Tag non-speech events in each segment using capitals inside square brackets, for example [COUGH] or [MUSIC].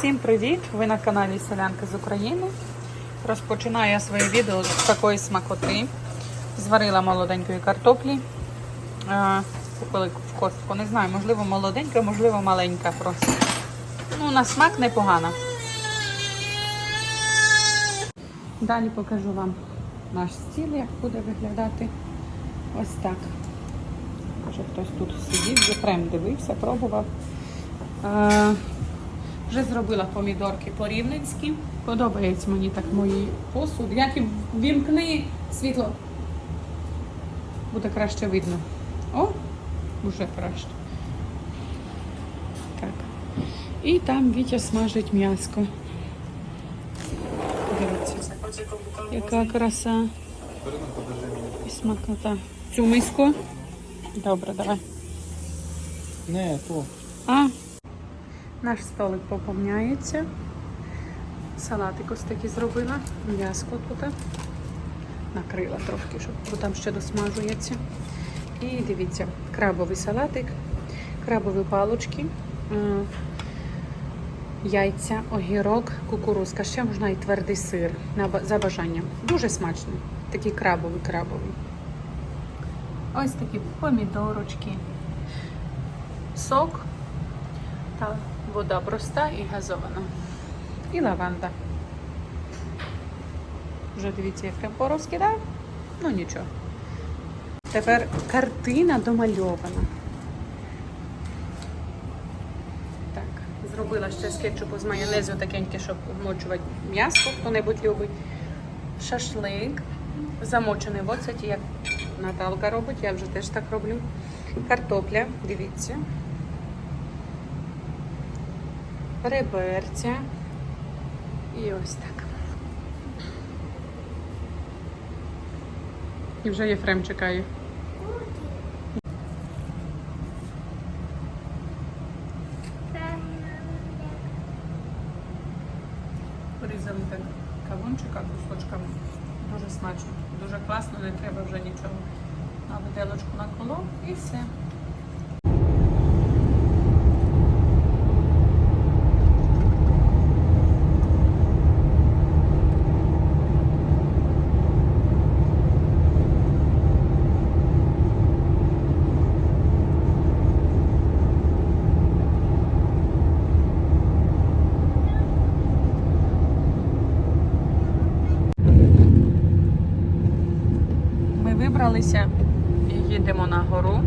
Всім привіт! Ви на каналі Селянка з України. Розпочинаю я своє відео з такої смакоти. Зварила молоденької картоплі. Купили в костку. Не знаю, можливо, молоденька, можливо, маленька просто. Ну, на смак непогано. Далі покажу вам наш стіл, як буде виглядати. Ось так. Може хтось тут сидів, Єфрем дивився, пробував. Вже зробила помідорки по-рівненськи. Подобається мені так мої посуд. Як і вімкни світло, буде краще видно. О, вже краще. Так. І там Вітя смажить м'яско. Дивіться, яка краса. І смакота. Цю миску. Добре, давай. Не, то. А, наш столик поповняється. Салатик ось такий зробила. М'яско тут. Накрила трошки, щоб бо там ще досмажується. І дивіться, крабовий салатик, крабові палочки, е, яйця, огірок, кукурузка. Ще можна і твердий сир за бажанням. Дуже смачно. Такий крабовий крабовий. Ось такі помідорочки, сок та вода проста і газована. І лаванда. Вже дивіться, як прям порозкидав. Ну нічого. Тепер картина домальована. Так, зробила ще з кетчупу з майонезу такеньке, щоб вмочувати м'ясо, хто-небудь любить. Шашлик. Замочений в оцеті, як Наталка робить, я вже теж так роблю. Картопля, дивіться. Реберця. І ось так. І вже Єфрем чекає. Порізали так кавунчика кусочками. Дуже смачно, дуже класно, не треба вже нічого. На виделочку на коло і все. Ми і їдемо на гору.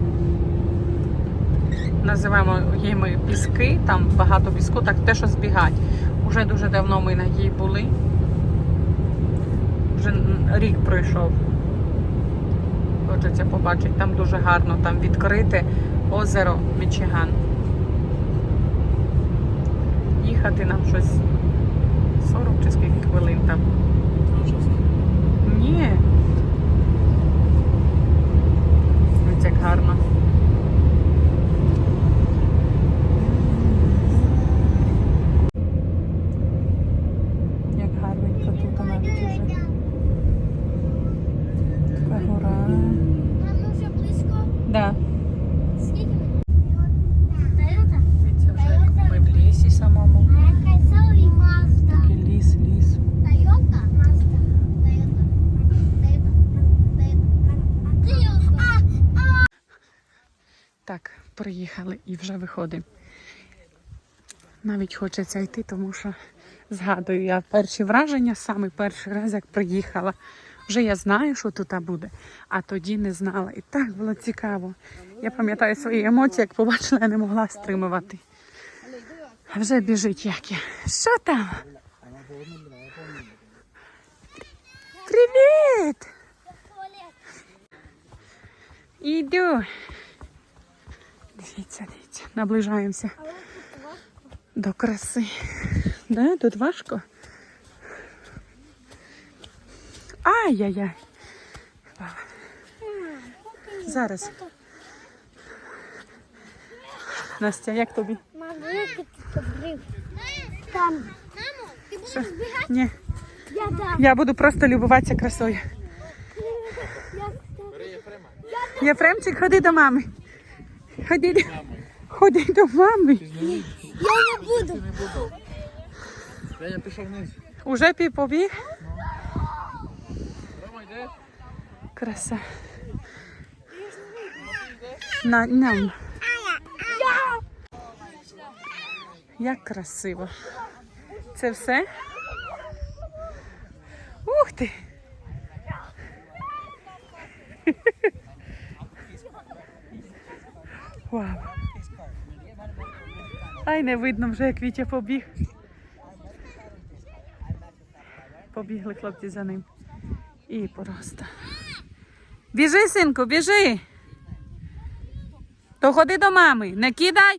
Називаємо її ми піски, там багато піску, так те, що збігать. Уже дуже давно ми на їй були. Вже рік пройшов. Хочеться побачити, там дуже гарно, там відкрите озеро Мічиган. Їхати нам щось 40 чи скільки хвилин там. Ні. Ось як гарно. Як гарненько тут навіть уже. Така гора. Мамо, вже близько. Да. Скільки? Тойота? Дивіться, вже ми в лісі самому. А яка Селі Мазда? Такий ліс, ліс. Тойота? Мазда. Тойота. Тойота. Тойота. Тойота. А, Так, приїхали і вже виходимо. Навіть хочеться йти, тому що згадую я перші враження, саме перший раз, як приїхала. Вже я знаю, що тут буде, а тоді не знала. І так було цікаво. Я пам'ятаю свої емоції, як побачила, я не могла стримувати. А вже біжить як я. Що там? Привіт! Іду. Дивіться, дивіться, наближаємося до краси. Да, тут важко. Ай-яй-яй. Зараз. Настя, як тобі? Там. Збігати? Ні. Я. Я буду просто любуватися красою. Єфремчик, ходи до мами. Ходи, до- ходи до мами. Я не буду. Женя пішов вниз. Уже пі побіг? Краса. На, нам. Як красиво. Це все? Ух ти! Вау. Ай, не видно вже, як Вітя побіг. Побігли хлопці за ним. І просто. Біжи, синку, біжи. То ходи до мами, не кидай.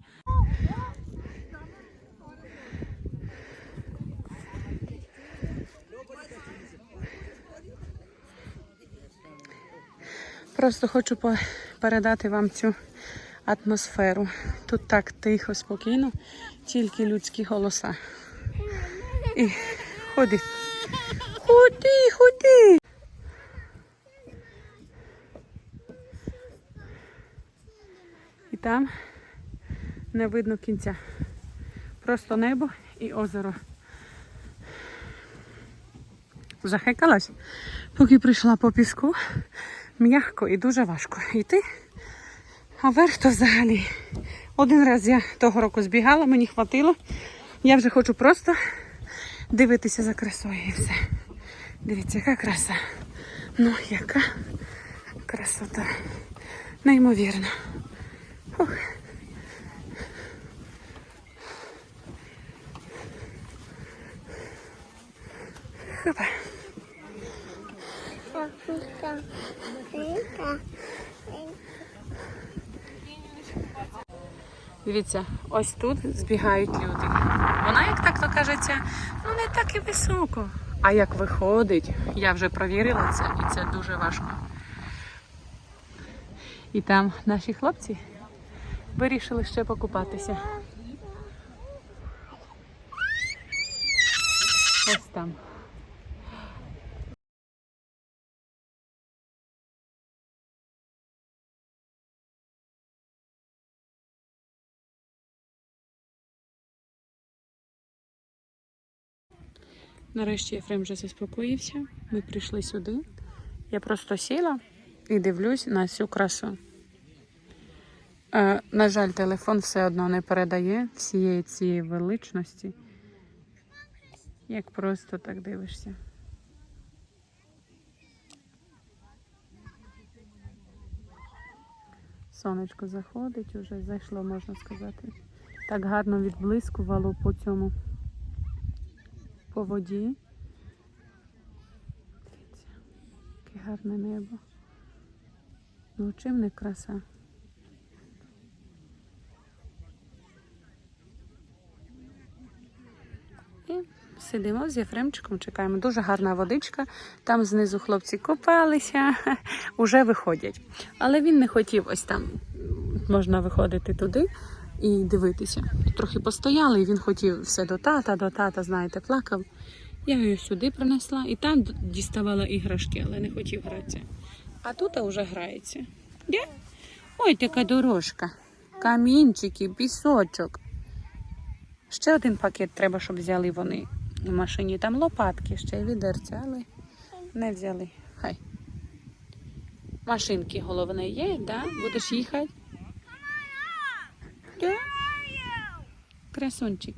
Просто хочу передати вам цю атмосферу. Тут так тихо, спокійно, тільки людські голоса. І ходи. Ходи, ходи. І там не видно кінця. Просто небо і озеро. Захекалась, поки прийшла по піску. М'яко і дуже важко йти. А верх то взагалі. Один раз я того року збігала, мені хватило. Я вже хочу просто дивитися за красою і все. Дивіться, яка краса. Ну, яка красота. Неймовірно. Ух. Хопа. Дивіться, ось тут збігають люди. Вона, як так то кажеться, ну не так і високо. А як виходить, я вже провірила це, і це дуже важко. І там наші хлопці вирішили ще покупатися. Ось там. Нарешті Єфрем вже заспокоївся. Ми прийшли сюди. Я просто сіла і дивлюсь на цю красу. Е, на жаль, телефон все одно не передає всієї цієї величності. Як просто так дивишся. Сонечко заходить, уже зайшло, можна сказати. Так гарно відблискувало по цьому по воді. Дивіться, яке гарне небо. Ну чим не краса? І сидимо з Єфремчиком, чекаємо. Дуже гарна водичка. Там знизу хлопці купалися, [LAUGHS] уже виходять. Але він не хотів ось там можна виходити туди і дивитися. Трохи постояли, і він хотів все до тата, до тата, знаєте, плакав. Я його сюди принесла і там діставала іграшки, але не хотів гратися. А тут вже грається. Де? Ой, така дорожка. Камінчики, пісочок. Ще один пакет треба, щоб взяли вони в машині. Там лопатки, ще й відерця, але не взяли. Хай. Машинки головне є, да? Будеш їхати? Красунчик.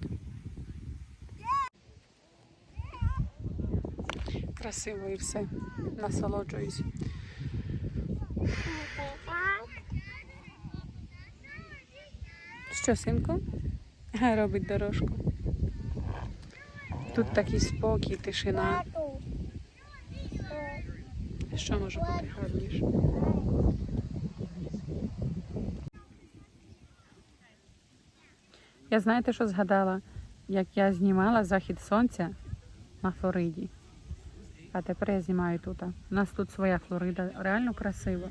Красиво і все. Насолоджуюсь. Що, синку? Робить дорожку. Тут такий спокій, тишина. Що може бути гарніше? Я знаєте, що згадала? Як я знімала захід сонця на Флориді. А тепер я знімаю тут. У нас тут своя Флорида, реально красиво.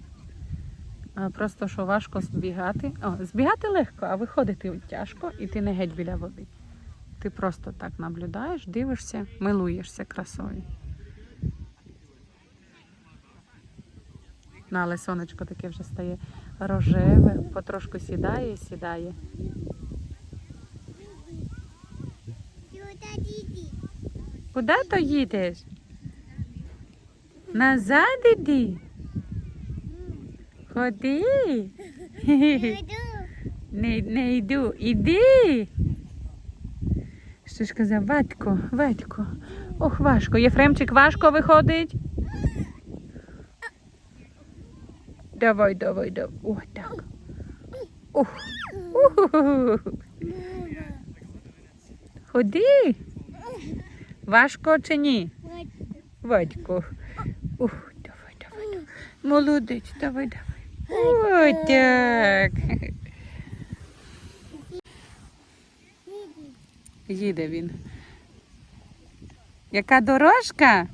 Просто що важко збігати. О, збігати легко, а виходити тяжко, і ти не геть біля води. Ти просто так наблюдаєш, дивишся, милуєшся красою. Ну, але сонечко таке вже стає рожеве, потрошку сідає, сідає. Куди то їдеш? Назад іди. Ходи. Не, не йду. Іди. Що ж казав, Вадько, Вадько. Ох, важко. Єфремчик важко виходить. Давай, давай, давай. О, так. Ух. Ходи. Важко чи ні? Вадько. Ух, давай, давай, давай. Молодець, давай, давай. О, так. Їде він. Яка дорожка?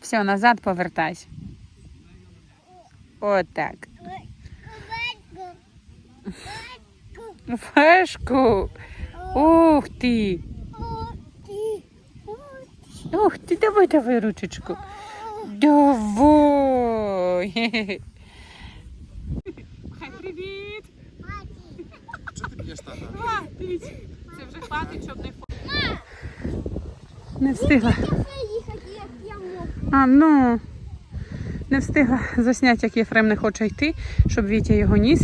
Все, назад повертайся. Отак. Фешку. Ух ти. Ух ти, давай, давай ручечку. Давай. Хай привіт. Чого ти п'єш тата? Це вже хватить, щоб не Не встигла. А, ну. Не встигла засняти, як Єфрем не хоче йти, щоб Вітя його ніс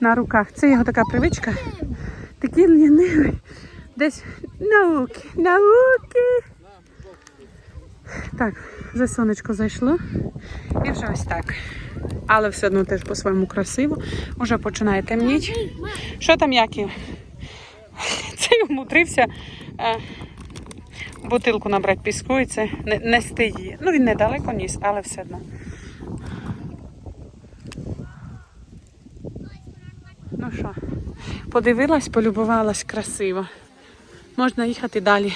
на руках. Це його така привичка. Такий лінивий. Десь науки, науки. Так, за сонечко зайшло. І вже ось так. Але все одно теж по-своєму красиво. Уже починає темніти. Що там, Яків? [LAUGHS] Цей умудрився е, бутилку набрати піску і це не, нести її. Ну, він недалеко ніс, але все одно. Ну що, подивилась, полюбувалась красиво. Можна їхати далі